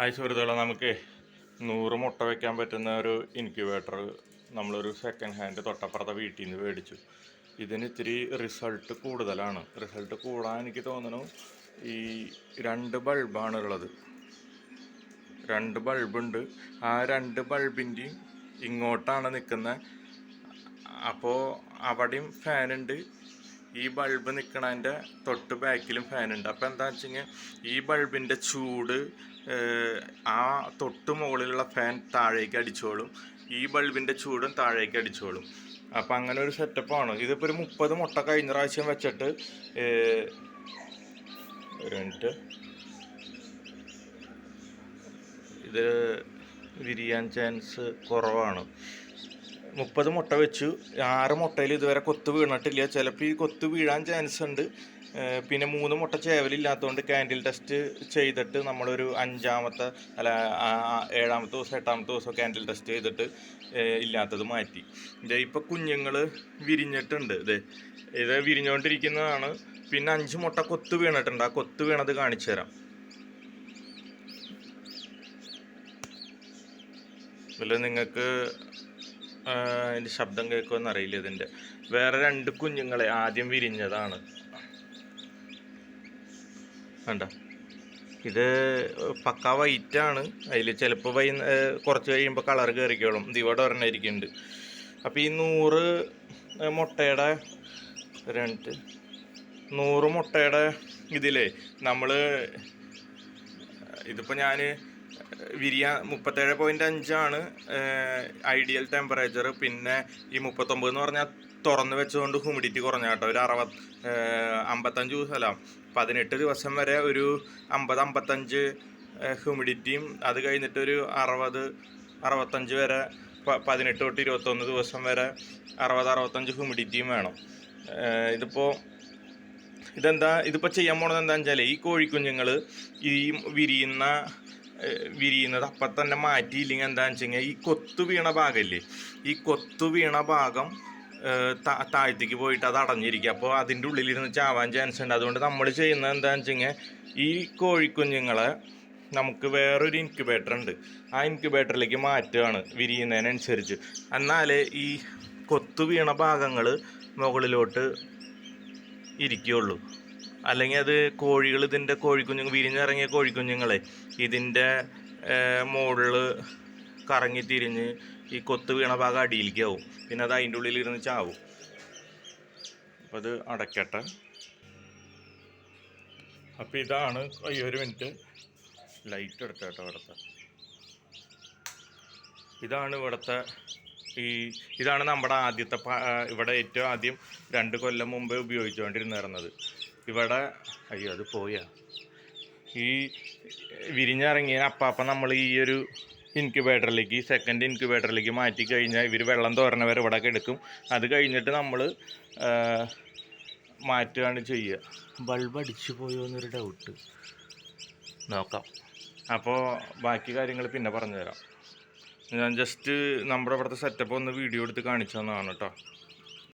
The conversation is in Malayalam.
ആയി സുഹൃത്തുക്കളെ നമുക്ക് നൂറ് മുട്ട വയ്ക്കാൻ പറ്റുന്ന ഒരു ഇൻക്യുബേറ്റർ നമ്മളൊരു സെക്കൻഡ് ഹാൻഡ് തൊട്ടപ്പുറത്തെ വീട്ടിൽ നിന്ന് മേടിച്ചു. ഇതിന് ഇത്തിരി റിസൾട്ട് കൂടുതലാണ്. റിസൾട്ട് കൂടാൻ എനിക്ക് തോന്നുന്നു ഈ രണ്ട് ബൾബാണ് ഉള്ളത് രണ്ട് ബൾബുണ്ട് ആ രണ്ട് ബൾബിന്റെയും ഇങ്ങോട്ടാണ് നിൽക്കുന്നത്. അപ്പോൾ അവിടെയും ഫാനുണ്ട് ഈ ബൾബ് നിൽക്കണതിന്റെ തൊട്ട് ബാക്കിലും ഫാനുണ്ട് അപ്പോൾ എന്താ വെച്ചെങ്കിൽ ഈ ബൾബിന്റെ ചൂട് ആ തൊട്ട് മുകളിലുള്ള ഫാൻ താഴേക്ക് അടിച്ചോളും. ഈ ബൾബിന്റെ ചൂടും താഴേക്ക് അടിച്ചോളും. അപ്പം അങ്ങനെ ഒരു സെറ്റപ്പാണ് ഇതിപ്പോൾ ഒരു മുപ്പത് മുട്ട കഴിഞ്ഞ പ്രാവശ്യം വെച്ചിട്ട് ഒരു മിനിറ്റ് ഇത് വിരിയാൻ ചാൻസ് കുറവാണ്. മുപ്പത് മുട്ട വെച്ചു. ആറ് മുട്ടയിൽ ഇതുവരെ കൊത്ത് വീണിട്ടില്ല. ചിലപ്പോൾ ഈ കൊത്ത് വീഴാൻ ചാൻസ് ഉണ്ട്. പിന്നെ മൂന്ന് മുട്ട ചേവലില്ലാത്തതുകൊണ്ട് കാൻഡിൽ ടെസ്റ്റ് ചെയ്തിട്ട് നമ്മളൊരു അഞ്ചാമത്തെ അല്ല ഏഴാമത്തെ ദിവസം എട്ടാമത്തെ ദിവസം ക്യാൻഡിൽ ടെസ്റ്റ് ചെയ്തിട്ട് ഇല്ലാത്തത് മാറ്റി. ഇത് ഇപ്പോൾ കുഞ്ഞുങ്ങൾ വിരിഞ്ഞിട്ടുണ്ട്. ഇത് ഇത് വിരിഞ്ഞുകൊണ്ടിരിക്കുന്നതാണ് പിന്നെ അഞ്ച് മുട്ട കൊത്ത് വീണിട്ടുണ്ട്. ആ കൊത്ത് വീണത് കാണിച്ചു തരാം. ഇതിൽ നിങ്ങൾക്ക് അതിന്റെ ശബ്ദം കേൾക്കുമെന്ന് അറിയില്ല ഇതിന്റെ വേറെ രണ്ട് കുഞ്ഞുങ്ങളെ ആദ്യം വിരിഞ്ഞതാണ്. വേണ്ട ഇത് പക്ക വൈറ്റ് ആണ് അതിൽ ചിലപ്പോൾ വൈ കുറച്ച് കഴിയുമ്പോൾ കളർ കയറിക്കോളും ദിവട ഒരെണ്ണായിരിക്കുന്നുണ്ട് അപ്പോൾ ഈ നൂറ് മുട്ടയുടെ രണ്ട് നൂറ് മുട്ടയുടെ ഇതിലേ നമ്മൾ ഇതിപ്പോൾ ഞാൻ വിരിയാൻ മുപ്പത്തേഴ് പോയിന്റ് അഞ്ചാണ് ഐഡിയൽ ടെമ്പറേച്ചർ പിന്നെ ഈ മുപ്പത്തൊമ്പത് എന്ന് പറഞ്ഞാൽ തുറന്നു വെച്ചുകൊണ്ട് ഹ്യൂമിഡിറ്റി കുറഞ്ഞ കേട്ടോ ഒരു അറുപത് അമ്പത്തഞ്ച് ദിവസമല്ല. പതിനെട്ട് ദിവസം വരെ ഒരു അമ്പത് അമ്പത്തഞ്ച് ഹ്യൂമിഡിറ്റിയും അത് കഴിഞ്ഞിട്ട് ഒരു അറുപത് അറുപത്തഞ്ച് വരെ പതിനെട്ട് തൊട്ട് ഇരുപത്തൊന്ന് ദിവസം വരെ അറുപത് അറുപത്തഞ്ച് ഹ്യൂമിഡിറ്റിയും വേണം. ഇതിപ്പോൾ ഇതെന്താ ഇതിപ്പോൾ ചെയ്യാൻ പോണത് എന്താണെന്ന് വെച്ചാൽ ഈ കോഴിക്കുഞ്ഞുങ്ങൾ ഈ വിരിയുന്ന വിരിയുന്നത് അപ്പം തന്നെ മാറ്റിയില്ലെങ്കിൽ എന്താണെന്ന് വെച്ച് കഴിഞ്ഞാൽ ഈ കൊത്തു വീണ ഭാഗമില്ലേ ഈ കൊത്തു വീണ ഭാഗം താഴത്തേക്ക് പോയിട്ട് അത് അടഞ്ഞിരിക്കുക അപ്പോൾ അതിന്റെ ഉള്ളിലിരുന്ന് ചാവാൻ ചാൻസ് ഉണ്ട്. അതുകൊണ്ട് നമ്മൾ ചെയ്യുന്നത് എന്താണെന്ന് വെച്ച് കഴിഞ്ഞാൽ ഈ കോഴിക്കുഞ്ഞുങ്ങളെ നമുക്ക് വേറൊരു ഇൻക്യുബേറ്റർ ഉണ്ട്. ആ ഇൻക്യുബേറ്ററിലേക്ക് മാറ്റുകയാണ് വിരിയുന്നതിനനുസരിച്ച്. എന്നാലേ ഈ കൊത്തു വീണ ഭാഗങ്ങൾ മുകളിലോട്ട് ഇരിക്കുകയുള്ളൂ. അല്ലെങ്കിൽ അത് കോഴികൾ ഇതിന്റെ കോഴിക്കുഞ്ഞുങ്ങൾ വിരിഞ്ഞിറങ്ങിയ കോഴിക്കുഞ്ഞുങ്ങളെ ഇതിന്റെ മുകളിൽ കറങ്ങി തിരിഞ്ഞ് ഈ കൊത്ത് വീണ ഭാഗം അടിയിലേക്ക് ആവും. പിന്നെ അത് അതിന്റെ ഉള്ളിൽ ഇരുന്ന് ചാവും. അപ്പോൾ അത് അടയ്ക്കട്ടെ. അപ്പോൾ ഇതാണ് ഈ ഒരു മിനിറ്റ്. ലൈറ്റ് എടുത്തേട്ടോ ഇവിടുത്തെ ഇതാണ് ഇവിടുത്തെ ഈ ഇതാണ് നമ്മുടെ ആദ്യത്തെ ഇവിടെ ഏറ്റവും ആദ്യം രണ്ട് കൊല്ലം മുമ്പേ ഉപയോഗിച്ചുകൊണ്ടിരുന്നിരുന്നത് ഇവിടെ അയ്യോ അത് പോയാ. ഈ വിരിഞ്ഞിറങ്ങിയ അപ്പാപ്പ നമ്മൾ ഈ ഒരു ഇൻക്യുബേറ്ററിലേക്ക് സെക്കൻഡ് ഇൻക്യുബേറ്ററിലേക്ക് മാറ്റി കഴിഞ്ഞാൽ ഇവർ വെള്ളം തോരണ വരെ ഇവിടെ എടുക്കും അത് കഴിഞ്ഞിട്ട് നമ്മൾ മാറ്റുകയാണ് ചെയ്യുക. ബൾബ് അടിച്ചു പോയോ എന്നൊരു ഡൗട്ട് നോക്കാം. അപ്പോൾ ബാക്കി കാര്യങ്ങൾ പിന്നെ പറഞ്ഞുതരാം. ഞാൻ ജസ്റ്റ് നമ്മുടെ ഇവിടുത്തെ സെറ്റപ്പ് ഒന്ന് വീഡിയോ എടുത്ത് കാണിച്ചു തന്നതാണ് കേട്ടോ.